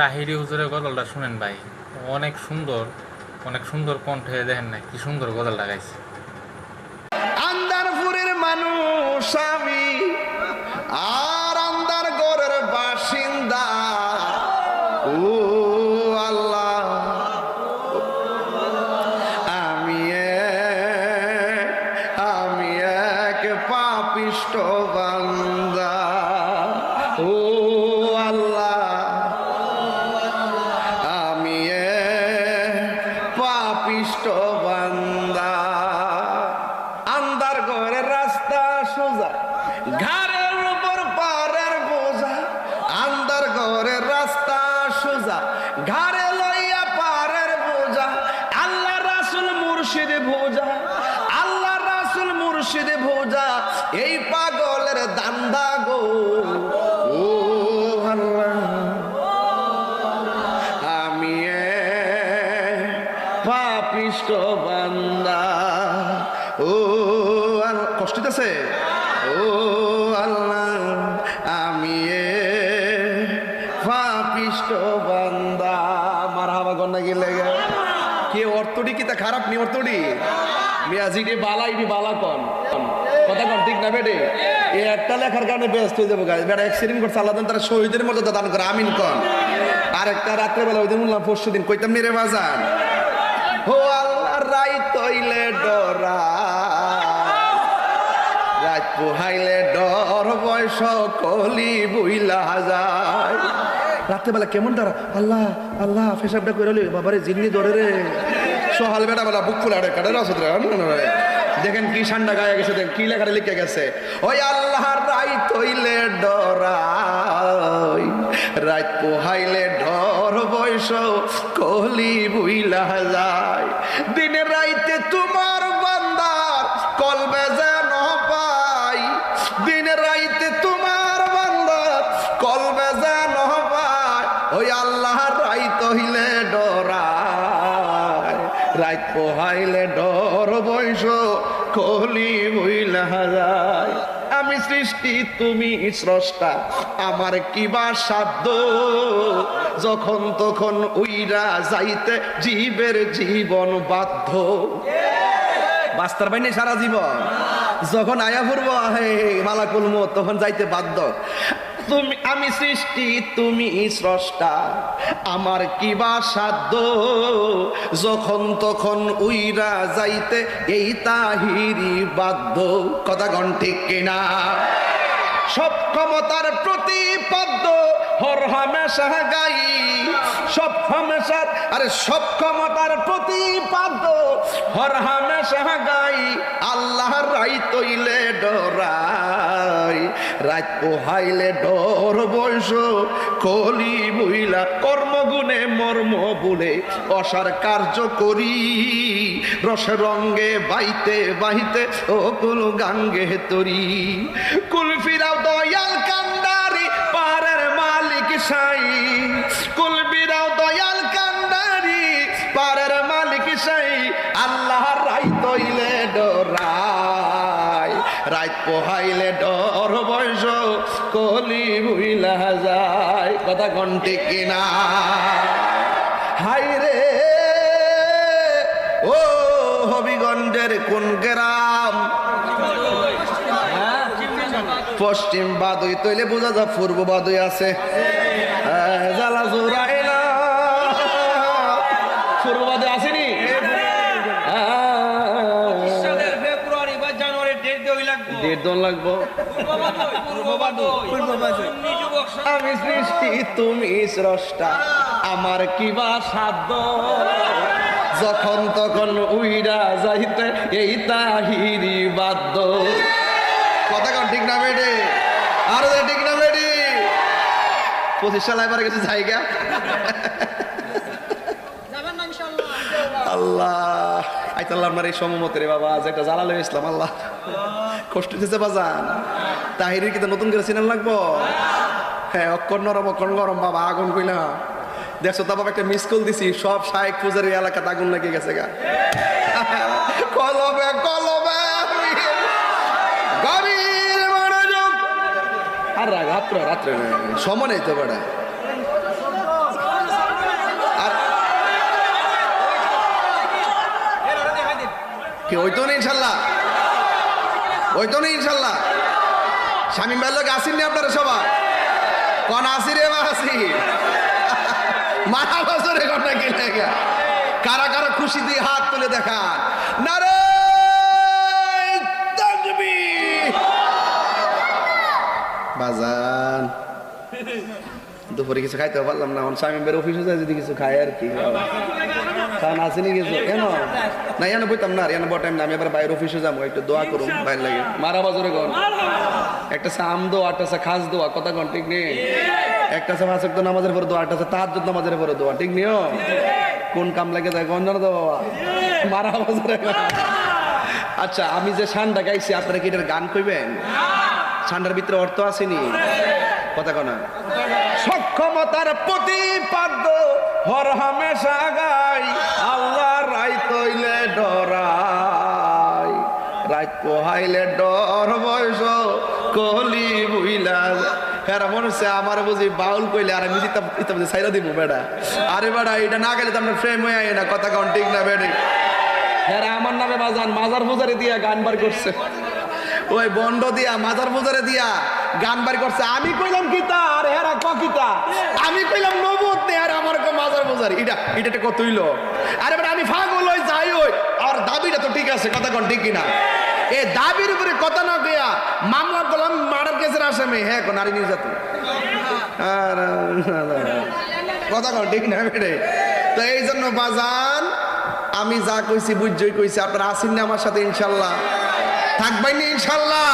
তাহিরি হুজুরের গজলটা শুনেন ভাই। অনেক সুন্দর অনেক সুন্দর কণ্ঠে দেখেন না কি সুন্দর গজলটা গাইছে। আন্দারপুরের মানুষ আমি, আর আন্দার গড়ের বাসিন্দা। ও আল্লাহ, আমি আমি এক পাপিষ্ট বান্দা। ও ঘাড়ের উপর পারের বোঝা, আন্দার ঘরের রাস্তা সোজা, ঘাড়ে লইয়া পারের বোঝা, আল্লাহ রাসুল মুর্শিদ ভোজা আল্লাহ রাসুল মুর্শিদ ভোজা এই পাগলের দান্দা গো। ও আল্লাহ, আমি পাপিষ্ট বান্দা। ও আর কষ্ট আছে কে অর্থটি কি তা খারাপ নি অর্থটি? মিয়াজিটি বালা ইটি বালা কন। কথা কন, ঠিক না বেটে? এই একটা লেখার কারণে ব্যস্ত হয়ে যাব গাছ বেটা অ্যাক্সিডেন্ট করছে, আল্লাহ তারা শহীদের মর্যাদা দান করে, আমিন কন। আর একটা রাত্রেবেলা ওই দিন বললাম, পরশু দিন কইতাম মেরে বাজান? হো, আল্লাহ রাই তৈলে ডরা। রাত পোহাইলে ডর, বয়স কলি বুইলা যায়। রাত্রেবেলা কেমন ডরা আল্লাহ আল্লাহ, ফেসাবটা করে বাবারে জিন্নি ধরে রে। সহাল বেটা বেলা বুক ফুলে আড়ে কাটে রাসুদ দেখেন কি ঠান্ডা গায়ে গেছে, দেখেন কি লেখাটা লিখে গেছে। ওই আল্লাহ রাই তৈলে ডরাই রাত পোহাইলে ডর বয়স কলি বুইলা যায়। দিনে রাইতে তোমার বান্দার কলবে যেন পাই, দিনে রাইতে ওই আল্লাহ রাইত হইলে ডরায়। রাত পোহাইলে ডর বয়স কলি বইলা যায়। আমি সৃষ্টি, তুমি স্রষ্টা, আমার কিবা সাধ্য। যখন তখন উইরা যাইতে জীবের জীবন বাধ্য। বাস্তার বাইনি সারা জীবন। যখন আয়া পূর্ব মালাকুল মত তখন যাইতে বাধ্য। তুমি, আমি সৃষ্টি, তুমি স্রষ্টা। আমার কিবা সাধ্য? যখন তখন উইরা যাইতে এই তাহিরি বাধ্য। কথা গণ ঠিক কিনা? সব ক্ষমতার প্রতিপাদ্য হর হামেশা গাই। সব হামেশার আরে সব ক্ষমতার প্রতিপাদ্য হর হামেশা গাই আল্লাহ রাই তৈলে ডরাই। রাত পোহাইলে ডর বয়স কলি বইলা কর্মগুণে মর্ম বলে অসার কার্য করি। রসে রঙ্গে বাইতে বাইতে ও কুল গাঙ্গে তরি। কুল ফিরাও দয়াল কান্দারি পোহাইলে ডর বয়স কলি বুইলা যায় কথা ঘন্টি কিনা? হাই রে ও হবিগঞ্জের কোন গ্রাম? পশ্চিম বাদুই তৈলে বোঝা যা পূর্ব বাদুই আছে। আহ, জ্বালা জোড়াই না। পূর্ব বাদে আসেনি দেড় লাগবো। আমি সৃষ্টি, তুমি স্রষ্টা, আমার কিবা সাধ্য? যখন তখন উইরা যাইতে, এই তাহিরি বাধ্য। কথা কন, ঠিক না বেডে আরও ঠিক না বেডি পঁচিশ সাল এবার কিছু জায়গা? আল্লাহ। আইতাল্লাহ আপনার এই সমমত রে বাবা আজ একটা জ্বালালো ইসলাম, আল্লাহ। কষ্ট দিতেছে বাজান। তাহিরের কিন্তু নতুন করে সিনেমা লাগবো? হ্যাঁ অক্ষর নরম অক্ষর গরম, বাবা, আগুন কইলাম দেখছ, তো বাবা একটা মিস কল দিছি, সব শাহেক পূজার এলাকাতে আগুন লাগে গেছে গা। কলবে কলবে গভীর মনোযোগ। আর রাগ, রাত্র, রাত্রে সময় তো বেড়া। কি ওই তো নেই ইনশাল্লাহ? ওই তো নেই ইনশাল্লাহ। স্বামী লোক আসেননি আপনারা সবাই? কন আসি রে আসি। মারা বছরে ঘটনা কি কারা কারা খুশি দিয়ে হাত তুলে দেখান। নারে বাজান। দুপুরে কিছু খাইতে পারলাম না আমার স্বামী বের অফিসে যায় যদি কিছু খাই আর কি। খান আসেনি কিছু কেন না এনে বইতাম না এনে বটাইম না আমি এবার বাইরের অফিসে যাব একটু দোয়া করুম বাইরে লাগে। মারা বাজারে গন একটা সাম দোয়া একটা সা খাস দোয়া কথা কন ঠিক নেই? একটা সা ফাঁসক তো নামাজের পরে দোয়া একটা সা তাহাজ নামাজের পরে দোয়া ঠিক নিও কোন কাম লাগে যায় গঞ্জন দো বাবা? মারা বাজারে আচ্ছা আমি যে শানটা গাইছি আপনারা কি এটার গান কইবেন? শানটার ভিতরে অর্থ আসেনি কথা কনা। সক্ষমতার প্রতিপাদ্য হর হামেশা গাই আল্লাহ রাই তৈলে ডরাই। রাত পোহাইলে ডর বয়স, কলি বুইলা। হ্যাঁ মনে আমার বুঝি বাউল কইলে আর আমি দিতাম সাইরা দিব বেড়া। আরে বেড়া, এটা না গেলে তো আপনার ফ্রেম হয়ে আয় না কথা কন ঠিক না বেড়ে। হ্যাঁ আমার নামে বাজান, মাজার ফুজারে দিয়া গান বার করছে। ওই বন্ড দিয়া, মাজার ফুজারে দিয়া গান বার করছে। আমি কইলাম কিতা আর হেরা ক কিতা আমি কইলাম নবুত নে আর আমার ফুজার এটা এটা কত হইল? আরে বেটা, আমি ফাগল হই যাই ওই। আর দাবিটা তো ঠিক আছে, কথা কোন ঠিক কিনা? এ দাবির উপরে কথা না দিয়া মামলা করলাম মার্ডার কেসের আসামি। হ্যাঁ নারী নির্যাতন। কথা কন ঠিক না বেড়ে তো এই জন্য বাজান, আমি যা কইছি বুঝছই কইছি, আপনারা আসেন না আমার সাথে, ইনশাল্লাহ। থাকবেন ইনশাল্লাহ।